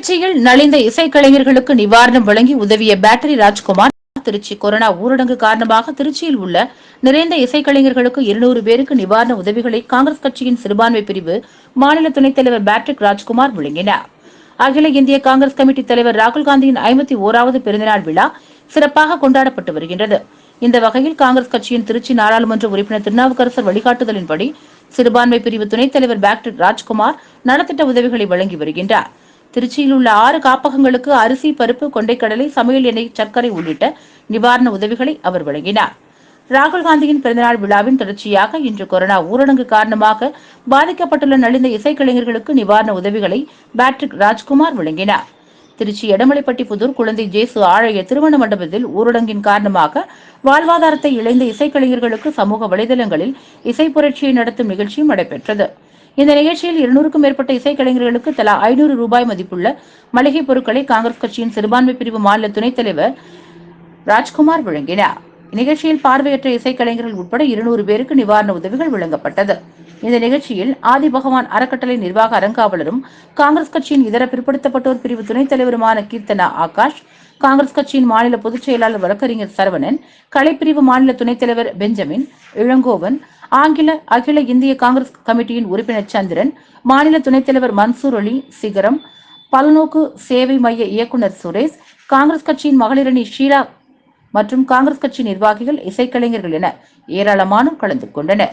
திருச்சியில் நலிந்த இசைக்கலைஞர்களுக்கு நிவாரணம் வழங்கி உதவிய பேட்டரி ராஜ்குமார் திருச்சி கொரோனா ஊரடங்கு காரணமாக திருச்சியில் உள்ள நிறைந்த இசைக்கலைஞர்களுக்கு இருநூறு பேருக்கு நிவாரண உதவிகளை காங்கிரஸ் கட்சியின் சிறுபான்மை பிரிவு மாநில துணைத் தலைவர் பேட்ரிக் ராஜ்குமார் வழங்கினார். அகில இந்திய காங்கிரஸ் கமிட்டி தலைவர் ராகுல் காந்தியின் ஐம்பத்தி ஓராவது பிறந்தநாள் விழா சிறப்பாக கொண்டாடப்பட்டு வருகின்றது. இந்த வகையில் காங்கிரஸ் கட்சியின் திருச்சி நாடாளுமன்ற உறுப்பினர் திருநாவுக்கரசர் வழிகாட்டுதலின்படி சிறுபான்மை பிரிவு துணைத் தலைவர் பேக்டர் ராஜ்குமார் நலத்திட்ட உதவிகளை வழங்கி வருகின்றார். திருச்சியில் உள்ள ஆறு காப்பகங்களுக்கு அரிசி பருப்பு கொண்டைக்கடலை சமையல் எண்ணெய் சர்க்கரை உள்ளிட்ட நிவாரண உதவிகளை அவர் வழங்கினார். ராகுல் காந்தியின் பிறந்தநாள் விழாவின் தொடர்ச்சியாக இன்று கொரோனா ஊரடங்கு காரணமாக பாதிக்கப்பட்டுள்ள நலிந்த இசைக்கலைஞர்களுக்கு நிவாரண உதவிகளை பேட்ரிக் ராஜ்குமார் வழங்கினார். திருச்சி எடமலைப்பட்டி புதூர் குழந்தை ஜேசு ஆழைய திருமண மண்டபத்தில் ஊரடங்கின் காரணமாக வாழ்வாதாரத்தை இழந்த இசைக்கலைஞர்களுக்கு சமூக வலைதளங்களில் இசை புரட்சியை நடத்தும் நிகழ்ச்சியும் நடைபெற்றது. இந்த நிகழ்ச்சியில் இருநூறுக்கும் மேற்பட்ட இசைக்கலைஞர்களுக்கு தலா ஐநூறு ரூபாய் மதிப்புள்ள மளிகைப் பொருட்களை காங்கிரஸ் கட்சியின் சிறுபான்மை பிரிவு மாநில துணைத் தலைவர் ராஜ்குமார் வழங்கினார். நிகழ்ச்சியில் பார்வையற்ற இசைக்கலைஞர்கள் உட்பட இருநூறு பேருக்கு நிவாரண உதவிகள் வழங்கப்பட்டது. இந்த நிகழ்ச்சியில் ஆதி பகவான் அறக்கட்டளை நிர்வாக அறங்காவலரும் காங்கிரஸ் கட்சியின் இதர பிற்படுத்தப்பட்டோர் பிரிவு துணைத் தலைவருமான கீர்த்தனா ஆகாஷ் காங்கிரஸ் கட்சியின் மாநில பொதுச் செயலாளர் வழக்கறிஞர் சரவணன் கலைப்பிரிவு மாநில துணைத் தலைவர் பெஞ்சமின் இளங்கோவன் ஆங்கில அகில இந்திய காங்கிரஸ் கமிட்டியின் உறுப்பினர் சந்திரன் மாநில துணைத் தலைவர் மன்சூர் அலி சிகரம் பல்நோக்கு சேவை மைய இயக்குநர் சுரேஷ் காங்கிரஸ் கட்சியின் மகளிரணி ஷீலா மற்றும் காங்கிரஸ் கட்சி நிர்வாகிகள் இசைக்கலைஞர்கள் என ஏராளமானோர் கலந்து கொண்டனர்.